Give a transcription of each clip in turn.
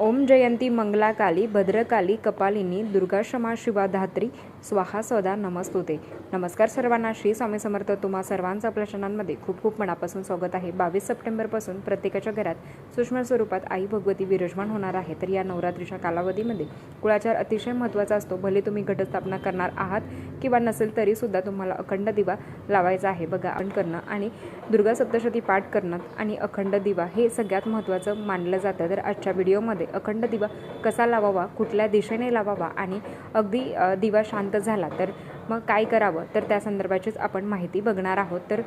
ओम जयंती मंगला काली भद्रकाली कपालिनी दुर्गा क्षमा शिवा धात्री स्वाहा सदा नमस्तुते. नमस्कार सर्वांना श्री स्वामी समर्थ. तुम्हा सर्वांचं आपल्या खूप खूप मनापासून स्वागत आहे. बावीस सप्टेंबरपासून प्रत्येकाच्या घरात सूक्ष्म स्वरूपात आई भगवती विराजमान होणार आहे. तर या नवरात्रीच्या कालावधीमध्ये कुळाचार अतिशय महत्त्वाचा असतो. भले तुम्ही घटस्थापना करणार आहात किंवा नसेल तरीसुद्धा तुम्हाला अखंड दिवा लावायचा आहे. बघा अन करणं आणि दुर्गा सप्तशती पाठ करणं आणि अखंड दिवा हे सगळ्यात महत्त्वाचं मानलं जातं. तर आजच्या व्हिडिओमध्ये अखंड दिवा कसा लावावा कुठल्या दिशेने लावावा आणि अगदी दिवा शांत झाला तर मग काय करावं? तर त्या संदर्भाचीच आपण माहिती बघणार आहोत. तर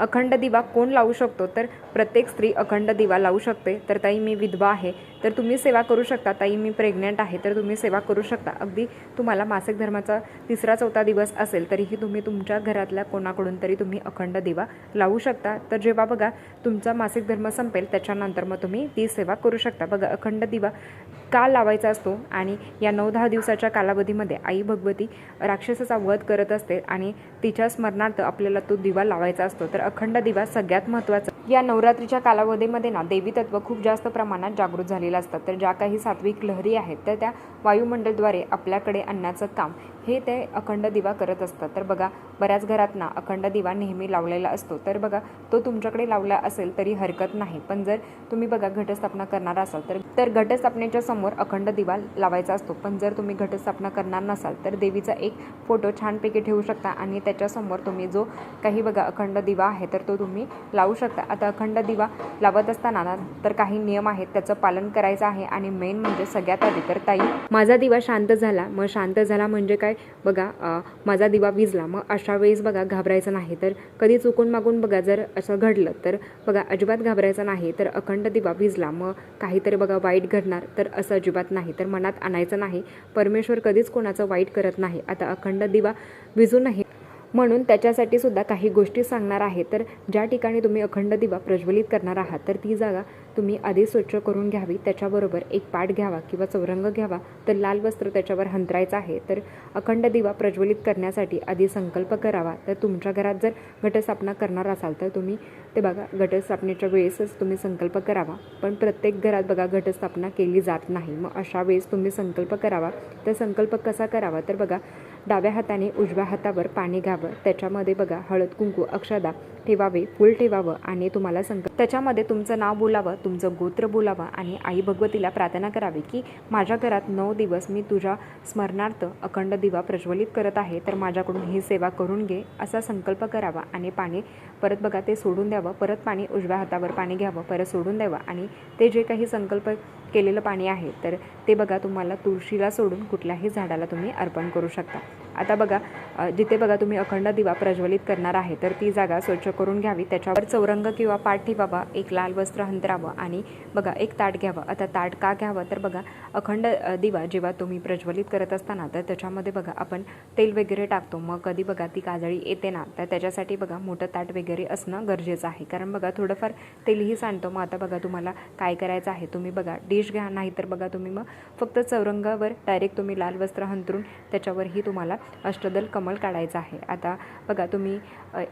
अखंड दिवा कोण लावू शकतो? तर प्रत्येक स्त्री अखंड दिवा लावू शकते. तर ताई मी विधवा आहे. तर तुम्ही सेवा करू शकता. ताई मी प्रेग्नंट आहे. तर तुम्ही सेवा करू शकता. अगदी तुम्हाला मासिक धर्माचा तिसरा चौथा दिवस असेल तरीही तुम्ही तुमच्या घरातल्या कोणाकडून तरी तुम्ही अखंड दिवा लावू शकता. तर जेव्हा बघा तुमचा मासिक धर्म संपेल त्याच्यानंतर मग तुम्ही ती सेवा करू शकता. बघा अखंड दिवा का लावायचा असतो आणि या नऊ दहा दिवसाच्या कालावधीमध्ये आई भगवती राक्षसाचा वध करत असते आणि तिच्या स्मरणार्थ आपल्याला तो दिवा लावायचा असतो. तर अखंड दिवा सगळ्यात महत्त्वाचा. या नवरात्रीच्या कालावधीमध्ये ना देवी तत्व खूप जास्त प्रमाणात जागृत झालेलं असतात तर ज्या काही सात्विक लहरी आहेत तर त्या वायुमंडलद्वारे आपल्याकडे आणण्याचं काम हे ते अखंड दिवा करत असतात. तर बघा बऱ्याच घरात ना अखंड दिवा नेहमी लावलेला असतो. तर बघा तो तुमच्याकडे लावला असेल तरी हरकत नाही. पण जर तुम्ही बघा घटस्थापना करणार असाल तर तर घटस्थापनेच्या समोर अखंड दिवा लावायचा असतो. पण जर तुम्ही घटस्थापना करणार नसाल तर देवीचा एक फोटो छानपैकी ठेवू शकता आणि त्याच्यासमोर तुम्ही जो काही बघा अखंड दिवा आहे तर तो तुम्ही लावू शकता. आता अखंड दिवा लावत असताना ना तर काही नियम आहेत त्याचं पालन करायचं आहे. आणि मेन म्हणजे सगळ्यात आधी तर ताई माझा दिवा शांत झाला. मग शांत झाला म्हणजे काय? बघा माझा दिवा विजला. मग अशा वेळेस बघा घाबरायचं नाही. तर कधी चुकून मागून बघा जर असं घडलं तर बघा अजिबात घाबरायचं नाही. तर अखंड दिवा विजला. मग काहीतरी बघा वाईट घडणार. तर असं अजिबात नाही. तर मनात आणायचं नाही. परमेश्वर कधीच कोणाचं वाईट करत नाही. आता अखंड दिवा विजू नाही म्हणून त्याच्यासाठी सुद्धा काही गोष्टी सांगणार आहे. तर ज्या ठिकाणी तुम्ही अखंड दिवा प्रज्वलित करणार आहात तर ती जागा तुम्ही आधी स्वच्छ करून घ्यावी. त्याच्याबरोबर एक पाट घ्यावा किंवा चौरंग घ्यावा. तर लाल वस्त्र त्याच्यावर हंतरायचं आहे. तर अखंड दिवा प्रज्वलित करण्यासाठी आधी संकल्प करावा. तर तुमच्या घरात जर घटस्थापना करणार असाल तर तुम्ही ते बघा घटस्थापनेच्या वेळेसच तुम्ही संकल्प करावा. पण प्रत्येक घरात बघा घटस्थापना केली जात नाही. मग अशा वेळेस तुम्ही संकल्प करावा. तर संकल्प कसा करावा? तर बघा डाव्या हाताने उजव्या हातावर पाणी घ्यावं. त्याच्यामध्ये बघा हळद कुंकू अक्षदा ठेवावे फूल ठेवावं आणि तुम्हाला संकल्प त्याच्यामध्ये तुमचं नाव बोलावं तुमचं गोत्र बोलावं आणि आई भगवतीला प्रार्थना करावी की माझ्या घरात नऊ दिवस मी तुझ्या स्मरणार्थ अखंड दिवा प्रज्वलित करत आहे तर माझ्याकडून ही सेवा करून घे असा संकल्प करावा आणि पाणी परत बघा ते सोडून द्यावं परत पाणी उजव्या हातावर पाणी घ्यावं परत सोडून द्यावं आणि ते जे काही संकल्प केलेलं पाणी आहे तर ते बघा तुम्हाला तुळशीला सोडून कुठल्याही झाडाला तुम्ही अर्पण करू शकता. आता बघा जिथे बघा तुम्ही अखंड दिवा प्रज्वलित करणार आहे तर ती जागा स्वच्छ करून घ्यावी. त्याच्यावर चौरंग किंवा पाठ ठेवावा एक लाल वस्त्र हंतरावं आणि बघा एक ताट घ्यावं. आता ताट का घ्यावं? तर बघा अखंड दिवा जेव्हा तुम्ही प्रज्वलित करत असताना तर त्याच्यामध्ये बघा आपण तेल वगैरे टाकतो. मग कधी बघा ती काजळी येते ना तर त्याच्यासाठी बघा मोठं ताट वगैरे असणं गरजेचं आहे. कारण बघा थोडंफार तेलही सांडतो. मग आता बघा तुम्हाला काय करायचं आहे? तुम्ही बघा डिश घ्या. नाहीतर बघा तुम्ही मग फक्त चौरंगावर डायरेक्ट तुम्ही लाल वस्त्र हंतरून त्याच्यावरही तुम्हाला अष्टदल कमल काढायचं आहे. आता बघा तुम्ही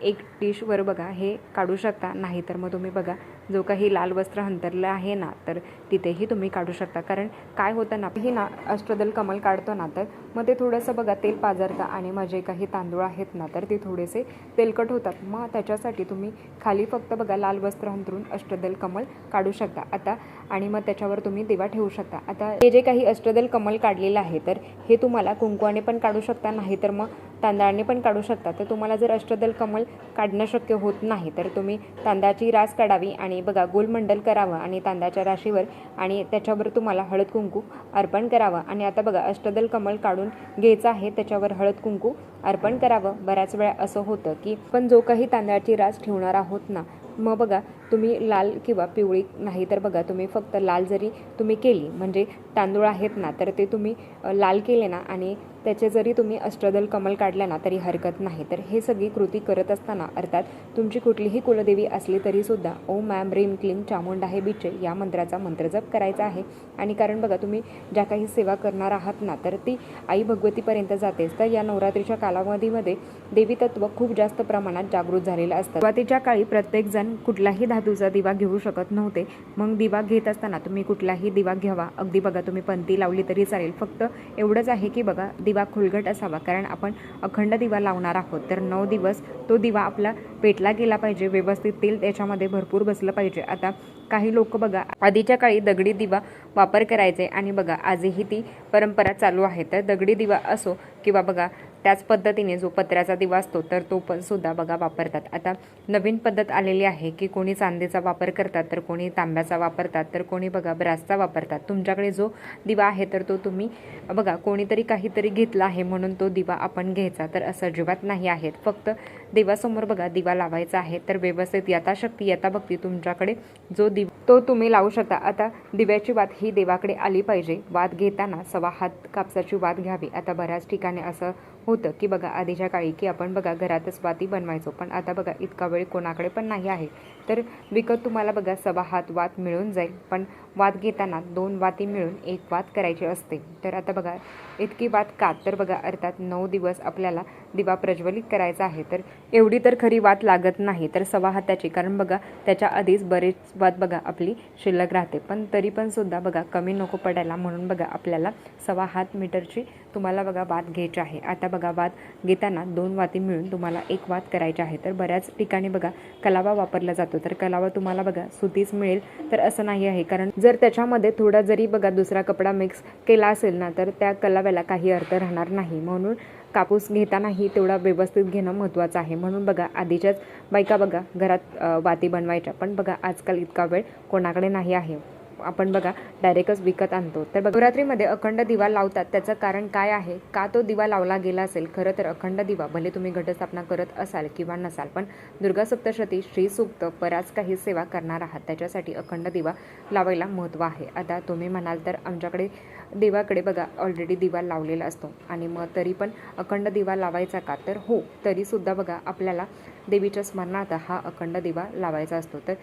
एक डिशवर बघा हे काढू शकता. नाही तर मग तुम्ही बघा जो काही लाल वस्त्र हंतरलं आहे ना तर तिथेही तुम्ही काढू शकता. कारण काय होतं ना ही ना अष्टदल कमल काढतो ना तर मग ते थोडंसं बघा तेल पाजरतं आणि माझे काही तांदूळ आहेत ना तर ते थोडेसे तेलकट होतात. मग त्याच्यासाठी तुम्ही खाली फक्त बघा लाल वस्त्र हंतरून अष्टदल कमल काढू शकता. आता आणि मग त्याच्यावर तुम्ही दिवा ठेवू शकता. आता हे जे काही अष्टदल कमल काढलेलं आहे तर हे तुम्हाला कुंकवाने पण काढू शकता नाही तर मग तांदळाने पण काढू शकता. तर तुम्हाला जर अष्टदल कमल काढणं शक्य होत नाही तर तुम्ही तांदळाची रास काढावी आणि बघा गोलमंडल करावं आणि तांदळाच्या राशीवर आणि त्याच्यावर तुम्हाला हळद कुंकू अर्पण करावं. आणि आता बघा अष्टदल कमल काढून घ्यायचं आहे त्याच्यावर हळद कुंकू अर्पण करावं. बऱ्याच वेळा असं होतं की पण जो काही तांदळाची रास ठेवणार आहोत ना मग बघा तुम्ही लाल किंवा पिवळी नाही तर बघा तुम्ही फक्त लाल जरी तुम्ही केली म्हणजे तांदूळ आहेत ना तर ते तुम्ही लाल केले ना आणि त्याचे जरी तुम्ही अष्टदल कमल काढल्या ना तरी हरकत नाही. तर हे सगळी कृती करत असताना अर्थात तुमची कुठलीही कुलदेवी असली तरीसुद्धा ओ मॅम रीम क्लीम चामुंडा हे बिचे या मंत्राचा मंत्रजप करायचा आहे. आणि कारण बघा तुम्ही ज्या काही सेवा करणार आहात ना तर ती आई भगवतीपर्यंत जातेच तर या नवरात्रीच्या कालावधीमध्ये देवी तत्व खूप जास्त प्रमाणात जागृत झालेलं असतं. सुरुवातीच्या काळी प्रत्येकजण कुठलाही धातूचा दिवा घेऊ शकत नव्हते. मग दिवा घेत असताना तुम्ही कुठलाही दिवा घ्यावा. अगदी बघा तुम्ही पंती लावली तरी चालेल. फक्त एवढंच आहे की बघा दिवा खुलगट असावा. कारण आपण अखंड दिवा लावणार आहोत. तर नऊ दिवस तो दिवा आपला पेटला गेला पाहिजे व्यवस्थित तेल त्याच्यामध्ये भरपूर बसलं पाहिजे. आता काही लोक बघा आधीच्या काळी दगडी दिवा वापर करायचे. आणि बघा आजही ती परंपरा चालू आहे. तर दगडी दिवा असो किंवा बघा त्याच पद्धतीने जो पत्र्याचा दिवा असतो तर तो पण सुद्धा बघा वापरतात. आता नवीन पद्धत आलेली आहे की कोणी चांदीचा वापर करतात तर कोणी तांब्याचा वापरतात तर कोणी बघा ब्रासचा वापरतात. तुमच्याकडे जो दिवा आहे तर तो तुम्ही बघा कोणीतरी काहीतरी घेतला आहे म्हणून तो दिवा आपण घ्यायचा तर असं अजिबात नाही आहेत. फक्त देवासमोर बघा दिवा लावायचा आहे तर व्यवस्थित यथाशक्ती यथाभक्ती तुमच्याकडे जो दिवा तो तुम्ही लावू शकता. आता दिव्याची वात ही देवाकडे आली पाहिजे. वाद घेताना सवा हात कापसाची वाद घ्यावी. आता बऱ्याच ठिकाणी असं होतं की बघा आधीच्या काळी की आपण बघा घरातच वाती बनवायचो. पण आता बघा इतका वेळ कोणाकडे पण नाही आहे. तर विकत तुम्हाला बघा सवा हात वात मिळून जाईल. पण वाद घेताना दोन वाती मिळून एक वाद करायची असते. तर आता बघा इतकी वाद का? तर बघा अर्थात नऊ दिवस आपल्याला दिवा प्रज्वलित करायचा आहे. तर एवढी तर खरी वाद लागत नाही. तर सवा हाताची कारण बघा त्याच्या आधीच बरेच वाद बघा आपली शिल्लक राहते. पण तरी पण सुद्धा बघा कमी नको पडायला म्हणून बघा आपल्याला सवा हात मीटरची तुम्हाला बघा वाद घ्यायची आहे. आता बघा वाद घेताना दोन वाती मिळून तुम्हाला एक वाद करायची आहे. तर बऱ्याच ठिकाणी बघा कलावा वापरला जातो. तर कलावा तुम्हाला बघा सुतीच मिळेल. तर असं नाही आहे. कारण जर त्याच्यामध्ये थोडा जरी बघा दुसरा कपडा मिक्स केला असेल ना तर त्या कलाव्याला काही अर्थ राहणार नाही. म्हणून कापूस घेतानाही तेवढा व्यवस्थित घेणं महत्त्वाचं आहे. म्हणून बघा आधीच्याच बायका बघा घरात वाती बनवायच्या. पण बघा आजकाल इतका वेळ कोणाकडे नाही आहे. आपण बघा डायरेक्टच विकत आणतो. तर नवरात्रीमध्ये अखंड दिवा लावतात. त्याचं कारण काय आहे? का तो दिवा लावला गेला असेल? खरं तर अखंड दिवा भले तुम्ही घटस्थापना करत असाल किंवा नसाल पण दुर्गा सप्तशती श्री सूक्त बराच काही सेवा करणार आहात. त्याच्यासाठी अखंड दिवा लावायला महत्त्व आहे. आता तुम्ही म्हणाल तर आमच्याकडे देवाकडे बघा ऑलरेडी दिवा लावलेला असतो. आणि मग तरी पण अखंड दिवा लावायचा का? तर हो तरीसुद्धा बघा आपल्याला देवीच्या स्मरणार्थ हा अखंड दिवा लावायचा असतो. तर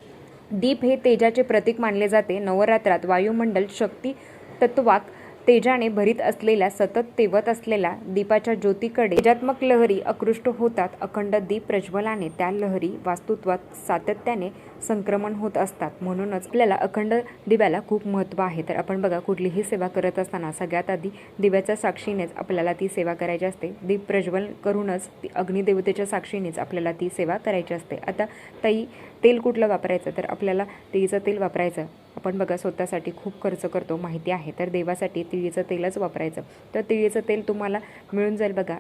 दीप हे तेजाचे प्रतीक मानले जाते. नवरात्रात वायुमंडल शक्ती तत्वाक तेजाने भरीत असलेल्या सतत तेवत असलेल्या दीपाच्या ज्योतीकडे तेजात्मक लहरी आकृष्ट होतात. अखंड दीप प्रज्वलाने त्या लहरी वास्तुत्वात सातत्याने संक्रमण होत असतात. म्हणूनच आपल्याला अखंड दिव्याला खूप महत्त्व आहे. तर आपण बघा कुठलीही सेवा करत असताना सगळ्यात आधी दिव्याच्या साक्षीनेच आपल्याला ती सेवा करायची असते. दीप प्रज्वल करूनच ती अग्निदेवतेच्या साक्षीनेच आपल्याला ती सेवा करायची असते. आता ताई तेल कुठलं वापरायचं? तर आपल्याला तिळीचं तेल वापरायचं. आपण बघा स्वतःसाठी खूप खर्च करतो माहिती आहे. तर देवासाठी तिळीचं तेलच वापरायचं. तर तिळीचं तेल तुम्हाला मिळून जाईल बघा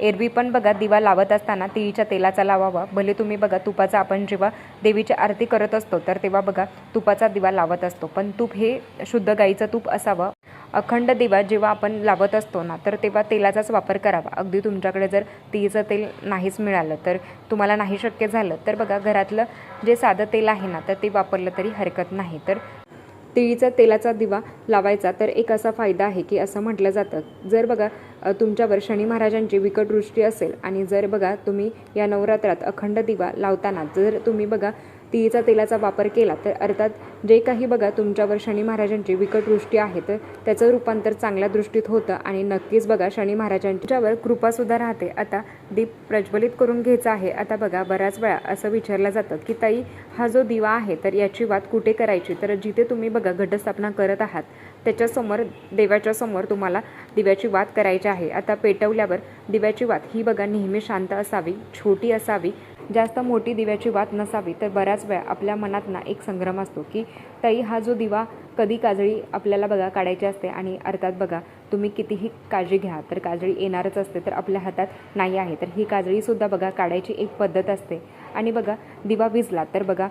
एरवी पण बघा दिवा लावत असताना तिळीच्या तेलाचा लावावा. भले तुम्ही बघा तुपाचा आपण जेव्हा देवीची आरती करत असतो तर तेव्हा बघा तुपाचा दिवा लावत असतो. पण तूप हे शुद्ध गाईचं तूप असावं. अखंड दिवा जेव्हा आपण लावत असतो ना तर तेव्हा तेलाचाच वापर करावा. अगदी तुमच्याकडे जर तिळीचं तेल नाहीच मिळालं तर तुम्हाला नाही शक्य झालं. तर बघा घरातलं जे साधं तेल आहे ना तर ते वापरलं तरी हरकत नाही. तर तिळीचा तेलाचा दिवा लावायचा तर एक असा फायदा आहे की असं म्हटलं जातं. जर बघा तुमच्यावर शनी महाराजांची विकट दृष्टी असेल आणि जर बघा तुम्ही या नवरात्रात अखंड दिवा लावताना जर तुम्ही बघा तिळीचा तेलाचा वापर केला तर अर्थात जे काही बघा तुमच्यावर शनी महाराजांची विकट दृष्टी आहे तर त्याचं रूपांतर चांगल्या दृष्टीत होतं आणि नक्कीच बघा शनी महाराजांच्यावर कृपासुद्धा राहते. आता दीप प्रज्वलित करून घ्यायचा आहे. आता बघा बऱ्याच वेळा असं विचारलं जातं की ताई हा जो दिवा आहे तर याची वात कुठे करायची? तर जिथे तुम्ही बघा घटस्थापना करत आहात त्याच्यासमोर देवाच्या समोर तुम्हाला दिव्याची वात करायची आहे. आता पेटवल्यावर दिव्याची वात ही बघा नेहमी शांत असावी छोटी असावी. जास्त मोठी दिव्याची वात नसावी तर बऱ्याच वेळा आपल्या मनात ना एक संग्रम असतो की ताई हा जो दिवा कधी काजळी आपल्याला बघा काढायची असते आणि अर्थात बघा तुम्ही कितीही काळजी घ्या तर काजळी येणारच असते तर आपल्या हातात नाही आहे तर ही काजळीसुद्धा बघा काढायची एक पद्धत असते. आणि बघा दिवा विजला तर बघा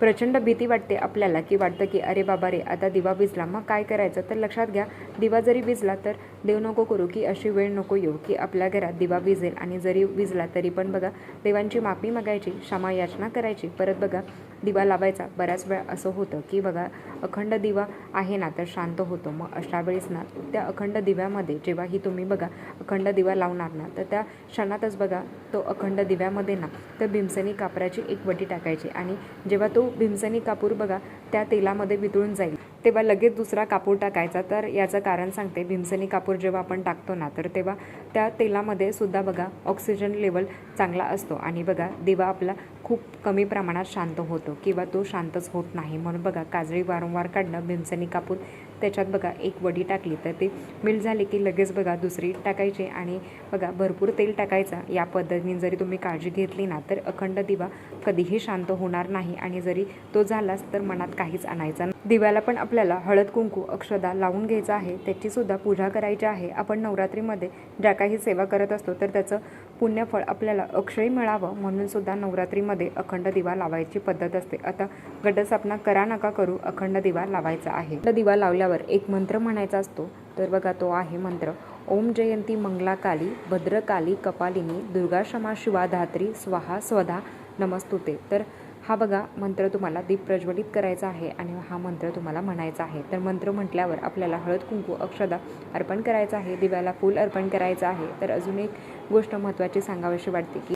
प्रचंड भीती वाटते आपल्याला की वाटतं की अरे बाबा रे आता दिवा विजला मग काय करायचं? तर लक्षात घ्या दिवा जरी विजला तर देव नको करू की अशी वेळ नको येऊ की आपल्या घरात दिवा विजेल आणि जरी विजला तरी पण बघा देवांची माफी मागायची क्षमा याचना करायची. परत बघा दिवा लावायचा. बऱ्याच वेळा असं होतं की बघा अखंड दिवा आहे ना तर शांत होतो. मग अशा वेळेस ना त्या अखंड दिव्यामध्ये जेव्हाही तुम्ही बघा अखंड दिवा लावणार ना तर त्या क्षणातच बघा तो अखंड दिव्यामध्ये ना तर भीमसनी कापराची एक वटी टाकायची. आणि जेव्हा तो भीमसनी कापूर बघा त्या तेलामध्ये वितळून जाईल. तेव्हा लगेच दुसरा कापूर टाकायचा. तर याचं कारण सांगते. भीमसेनी कापूर जेव्हा आपण टाकतो ना तर तेव्हा त्या तेलामध्ये सुद्धा बघा ऑक्सिजन लेवल चांगला असतो. आणि बघा दिवा आपला खूप कमी प्रमाणात शांत होतो किंवा तो शांतच होत नाही. म्हणून बघा काजळी वारंवार काढणं भीमसेनी कापूर त्याच्यात बघा एक वडी टाकली तर ते मिल झाली की लगेच बघा दुसरी टाकायची आणि बघा भरपूर तेल टाकायचं. या पद्धतीने जरी तुम्ही काळजी घेतली ना तर अखंड दिवा कधीही शांत होणार नाही आणि जरी तो झालाच तर मनात काहीच आणायचा दिव्याला पण आपल्याला हळद कुंकू अक्षदा लावून घ्यायचा आहे. त्याचीसुद्धा पूजा करायची आहे. आपण नवरात्रीमध्ये ज्या काही सेवा करत असतो तर त्याचं पुण्यफळ आपल्याला अक्षय मिळावं म्हणूनसुद्धा नवरात्रीमध्ये अखंड दिवा लावायची पद्धत असते. आता घटस्थापना करा नका करू अखंड दिवा लावायचा आहे. दिवा दिवा लावल्यावर एक मंत्र म्हणायचा असतो. तर बघा तो आहे मंत्र. ओम जयंती मंगला काली भद्रकाली कपालिनी दुर्गा क्षमा शिवा धात्री स्वाहा स्वधा नमस्तुते. तर हा बघा मंत्र तुम्हाला दीप प्रज्वलित करायचा आहे आणि हा मंत्र तुम्हाला म्हणायचा आहे. तर मंत्र म्हटल्यावर आपल्याला हळद कुंकू अक्षदा अर्पण करायचं आहे दिव्याला फूल अर्पण करायचं आहे. तर अजून एक गोष्ट महत्त्वाची सांगावीशी वाटते की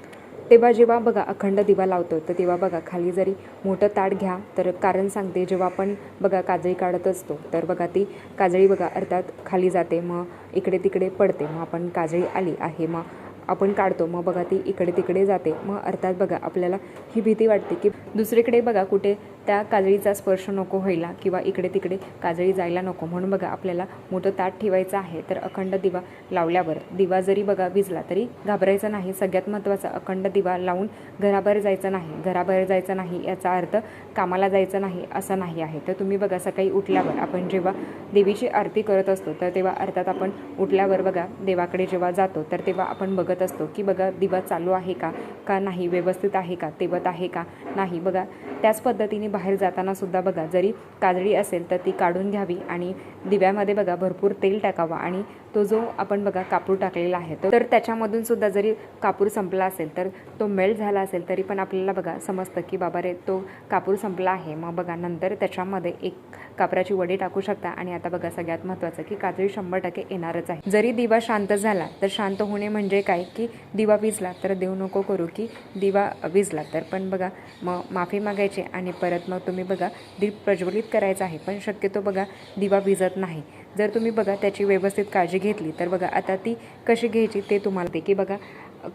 तेव्हा जेव्हा बघा अखंड दिवा लावतो तर तेव्हा बघा खाली जरी मोठं ताट घ्या तर कारण सांगते जेव्हा आपण बघा काजळी काढत असतो तर बघा ती काजळी बघा अर्थात खाली जाते मग इकडे तिकडे पडते मग आपण काजळी आली आहे मग आपण काढतो मग बघा ती इकडे तिकडे जाते मग अर्थात बघा आपल्याला ही भीती वाटते की दुसरीकडे बघा कुठे त्या काजळीचा स्पर्श नको व्हायला किंवा इकडे तिकडे काजळी जायला नको. म्हणून बघा आपल्याला मोठं ताट ठेवायचं आहे तर अखंड दिवा लावल्यावर दिवा जरी बघा विजला तरी घाबरायचं नाही. सगळ्यात महत्त्वाचं अखंड दिवा लावून घराबाहेर जायचं नाही. घराबाहेर जायचं नाही याचा अर्थ कामाला जायचं नाही असं नाही आहे. तर तुम्ही बघा सकाळी उठल्यावर आपण जेव्हा देवीची आरती करत असतो तर तेव्हा अर्थात आपण उठल्यावर बघा देवाकडे जेव्हा जातो तर तेव्हा आपण बघत असतो की बघा दिवा चालू आहे का? का नाही? व्यवस्थित आहे का? तेवत आहे का? नाही. बघा त्याच पद्धतीने बाहेर जाताना सुद्धा बघा जरी काजळी असेल तर ती काढून घ्यावी आणि दिव्यामध्ये बघा भरपूर तेल टाकावा आणि तो जो आपण बघा कापूर टाकलेला आहे तर त्याच्यामधून सुद्धा जरी कापूर संपला असेल तर तो मेल्ट झाला असेल तरी पण आपल्याला बघा समजतं की बाबा रे तो कापूर संपला आहे. मग बघा नंतर त्याच्यामध्ये एक कापराची वडी टाकू शकता. आणि आता बघा सगळ्यात महत्त्वाचं की काजळी शंभर टक्के येणारच आहे. जरी दिवा शांत झाला तर शांत होणे म्हणजे काय? की दिवा विजला तर देऊ नको करू की दिवा विजला. तर पण बघा मग माफी मागायची आणि परत मग तुम्ही बघा दीप प्रज्वलित करायचा आहे. पण शक्यतो बघा दिवा विजत नाही. जर तुम्ही बघा त्याची व्यवस्थित काळजी घेतली तर बघा आता ती कशी घ्यायची ते तुम्हाला ते की बघा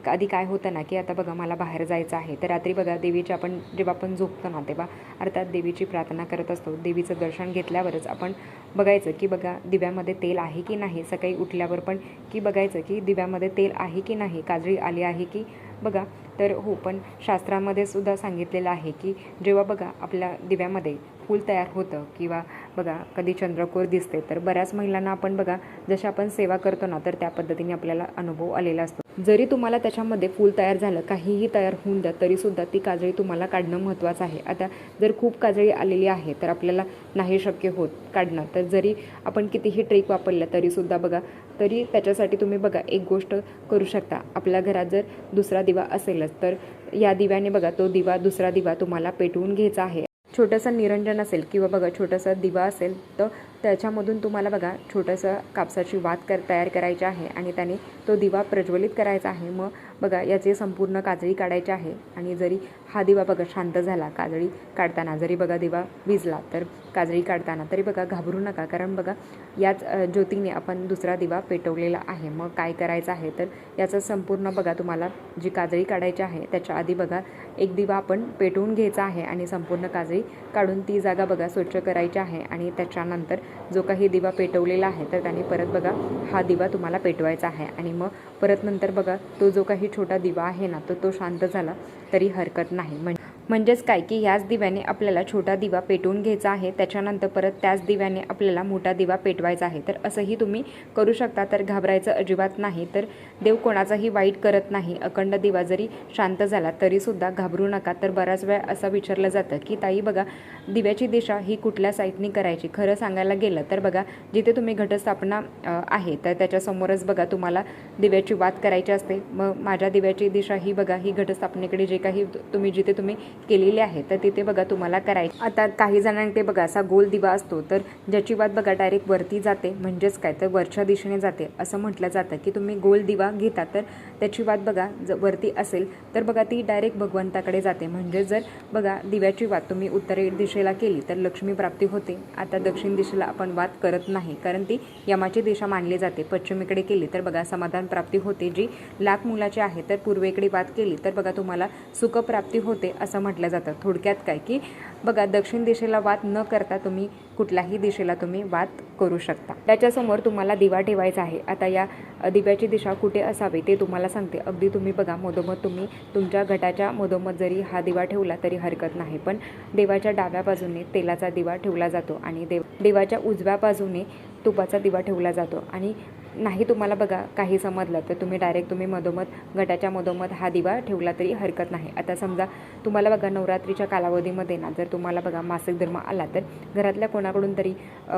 आधी काय होतं ना की आता बघा मला बाहेर जायचं आहे तर रात्री बघा देवीची आपण जेव्हा आपण झोपतो ना तेव्हा अर्थात देवीची प्रार्थना करत असतो देवीचं दर्शन घेतल्यावरच आपण बघायचं की बघा दिव्यामध्ये तेल आहे की नाही? सकाळी उठल्यावर पण की बघायचं की दिव्यामध्ये तेल आहे की नाही? काजळी आली आहे की? बघा तर हो पण शास्त्रामध्ये सुद्धा सांगितलेलं आहे की जेव्हा बघा आपल्या दिव्यामध्ये फूल तयार होतं किंवा बघा कधी चंद्रकोर दिसते तर बऱ्याच महिलांना आपण बघा जशा आपण सेवा करतो ना तर त्या पद्धतीने आपल्याला अनुभव आलेला असतो. जरी तुम्हाला त्याच्यामध्ये फूल तयार झालं काहीही तयार होऊन द्या तरीसुद्धा ती काजळी तुम्हाला काढणं महत्त्वाचं आहे. आता जर खूप काजळी आलेली आहे तर आपल्याला नाही शक्य होत काढणं. तर जरी आपण कितीही ट्रेक वापरलं तरीसुद्धा बघा तरी त्याच्यासाठी तुम्ही बघा एक गोष्ट करू शकता. आपल्या घरात जर दुसरा दिवा असेलच तर या दिव्याने बघा तो दिवा दुसरा दिवा तुम्हाला पेटवून घ्यायचा आहे. छोटंसं निरंजन असेल किंवा बघा छोटंसं दिवा असेल तर त्याच्यामधून तुम्हाला बघा छोटंसं कापसाची वात कर तयार करायची आहे आणि त्याने तो दिवा प्रज्वलित करायचा आहे. मग बघा याचे संपूर्ण काजळी काढायची आहे आणि जरी हा दिवा बघा शांत झाला काजळी काढताना जरी बघा दिवा विजला तर काजळी काढताना तरी बघा घाबरू नका. कारण बघा याच ज्योतीने आपण दुसरा दिवा पेटवलेला आहे. मग काय करायचं आहे? तर याचं संपूर्ण बघा तुम्हाला जी काजळी काढायची आहे त्याच्या आधी बघा एक दिवा आपण पेटवून घ्यायचा आहे आणि संपूर्ण काजळी काढून ती जागा बघा स्वच्छ करायची आहे आणि त्याच्यानंतर जो काही दिवा पेटवलेला आहे तर त्याने परत बघा हा दिवा तुम्हाला पेटवायचा आहे. आणि मग परत नंतर बघा तो जो काही छोटा दिवा आहे ना तो तो शांत झाला तरी हरकत नाही. म्हण म्हणजेच काय की ह्याच दिव्याने आपल्याला छोटा दिवा पेटवून घ्यायचा आहे त्याच्यानंतर परत त्याच दिव्याने आपल्याला मोठा दिवा पेटवायचा आहे. तर असंही तुम्ही करू शकता तर घाबरायचं अजिबात नाही. तर देव कोणाचाही वाईट करत नाही. अखंड दिवा जरी शांत झाला तरीसुद्धा घाबरू नका. तर बराच वेळ असं विचारलं जातं की ताई बघा दिव्याची दिशा ही कुठल्या साईडनी करायची? खरं सांगायला गेलं तर बघा जिथे तुम्ही घटस्थापना आहे तर त्याच्यासमोरच बघा तुम्हाला दिव्याची वात करायची असते. मग माझ्या दिव्याची दिशा ही बघा ही घटस्थापनेकडे जे काही तुम्ही जिथे तुम्ही केलेली आहे तर तिथे बघा तुम्हाला करायची. आता काही जणांकडे बघा असा गोल दिवा असतो तर ज्याची वात बघा डायरेक्ट वरती जाते म्हणजेच काय? तर वरच्या दिशेने जाते असं म्हटलं जातं की तुम्ही गोल दिवा घेता तर त्याची वात बघा ज वरती असेल तर बघा ती डायरेक्ट भगवंताकडे जाते. म्हणजे जर बघा दिव्याची वात तुम्ही उत्तरे दिशेला केली तर लक्ष्मी प्राप्ती होते. आता दक्षिण दिशेला आपण वात करत नाही कारण ती यमाची दिशा मानली जाते. पश्चिमेकडे केली तर बघा समाधान प्राप्ती होते. जी लाख मुलाची आहे तर पूर्वेकडे वात केली तर बघा तुम्हाला सुखप्राप्ती होते असं म्हटलं जातं थोडक्यात काय की बघा दक्षिण दिशेला वात न करता तुम्ही कुठल्याही दिशेला तुम्ही वाद करू शकता. त्याच्यासमोर तुम्हाला दिवा ठेवायचा आहे. आता या दिव्याची दिशा कुठे असावी ते तुम्हाला सांगते. अगदी तुम्ही बघा मधोमध तुम्ही तुमच्या घटाच्या मधोमध जरी हा दिवा ठेवला तरी हरकत नाही. पण देवाच्या डाव्या बाजूने तेलाचा दिवा ठेवला जातो आणि देव देवाच्या उजव्या बाजूने तुपाचा दिवा ठेवला जातो. आणि नाही तुम्हाला बघा काही समजलं तर तुम्ही डायरेक्ट तुम्ही मधोमध गटाच्या मधोमध हा दिवा ठेवला तरी हरकत नाही. आता समजा तुम्हाला बघा नवरात्रीच्या कालावधीमध्ये ना जर तुम्हाला बघा मासिक धर्म आला तर घरातल्या कोणा कोणाकडून तरी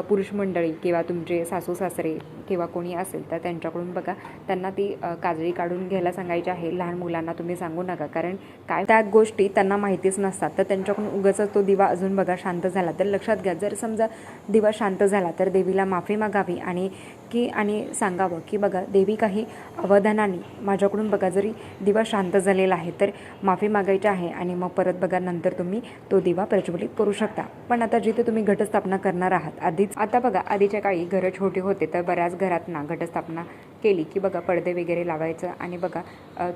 पुरुष मंडळी किंवा तुमचे सासू सासरे किंवा कोणी असेल तर त्यांच्याकडून बघा. त्यांना ती काजळी काढून घ्यायला सांगायची आहे. लहान मुलांना तुम्ही सांगू नका. कारण काय त्या गोष्टी त्यांना माहितीच नसतात. तर त्यांच्याकडून उगाच तो दिवा अजून बघा शांत झाला. तर लक्षात घ्या जर समजा दिवा शांत झाला तर देवीला माफी मागावी आणि की आणि सांगावं की बघा देवी काही अवधानाने माझ्याकडून बघा जरी दिवा शांत झालेला आहे तर माफी मागायची आहे आणि मग परत बघा नंतर तुम्ही तो दिवा प्रज्वलित करू शकता. पण आता जिथे तुम्ही घटस्थापना करणार आहात. आधीच आता बघा आधीच्या काळी घरं छोटी होते तर बऱ्याच घरात ना घटस्थापना केली की बघा पडदे वगैरे लावायचं आणि बघा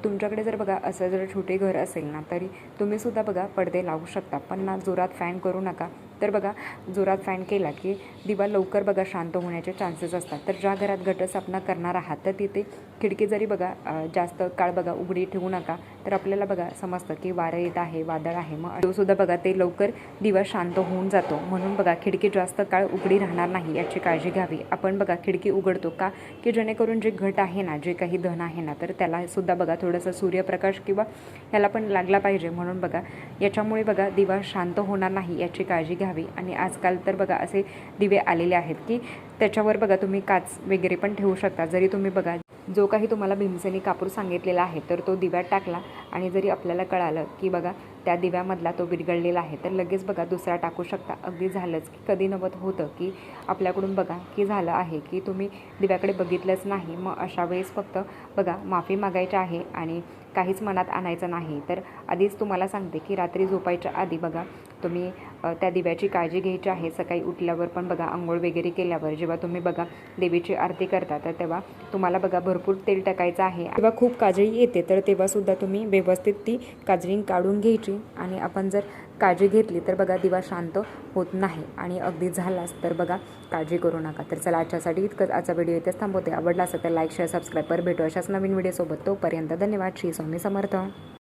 तुमच्याकडे जर बघा असं जर छोटे घर असेल ना तरी तुम्ही सुद्धा बघा पडदे लावू शकता. पण ना जोरात फॅन करू नका. तर बघा जोरात फॅन केला की दिवा लवकर बघा शांत होण्याचे चान्सेस असतात. तर ज्या घरात घटस्थापना करणार आहात तर तिथे खिडकी जरी बघा जास्त काळ बघा उघडी ठेवू नका तर आपल्याला बघा समजतं की वारं येत आहे वादळ आहे. मग तो सुद्धा बघा ते लवकर दिवा शांत होऊन जातो. म्हणून बघा खिडकी जास्त काळ उघडी राहणार नाही याची काळजी घ्यावी. आपण बघा खिडकी उघडतो का की जेणेकरून जे घट आहे ना जे काही धन आहे ना तर त्याला सुद्धा बघा थोडंसं सूर्यप्रकाश किंवा ह्याला पण लागला पाहिजे. म्हणून बघा याच्यामुळे बघा दिवा शांत होणार नाही याची काळजी घ्यावी. आणि आजकाल तर बघा असे दिवे आलेले आहेत की त्याच्यावर बघा तुम्ही काच वगैरे पण ठेवू शकता. जरी तुम्ही बघा जो काही तुम्हाला भीमसेनी कापूर सांगितलेला आहे तर तो दिव्यात टाकला आणि जरी आपल्याला कळालं की बघा त्या दिव्यामधला तो विरघळलेला आहे तर लगेच बघा दुसरा टाकू शकता. अगदी झालंच की कधी नवत होतं की आपल्याकडून बघा की झालं आहे की तुम्ही दिव्याकडे बघितलंच नाही. मग अशा वेळेस फक्त बघा माफी मागायची आहे आणि काहीच मनात आणायचं नाही. तर आधीच तुम्हाला सांगते की रात्री झोपायच्या आधी बघा तुम्ही त्या दिव्याची काळजी घ्यायची आहे. सकाळी उठल्यावर पण बघा आंघोळ वगैरे केल्यावर जेव्हा तुम्ही बघा देवीची आरती करता तर तेव्हा तुम्हाला बघा भरपूर तेल टाकायचं आहे. तेव्हा खूप काजळी येते तर तेव्हासुद्धा तुम्ही व्यवस्थित ती काजळी काढून घ्यायची. आणि आपण जर काळजी घेतली तर बघा दिवा शांत होत नाही आणि अगदी झालाच तर बघा काळजी करू नका. तर चला आजच्यासाठी इतकंच. आजचा व्हिडिओ इथेच थांबवते. आवडला असेल तर लाईक शेअर सबस्क्राईबर भेटू अशाच नवीन व्हिडिओसोबत. तोपर्यंत धन्यवाद. श्री स्वामी समर्थ.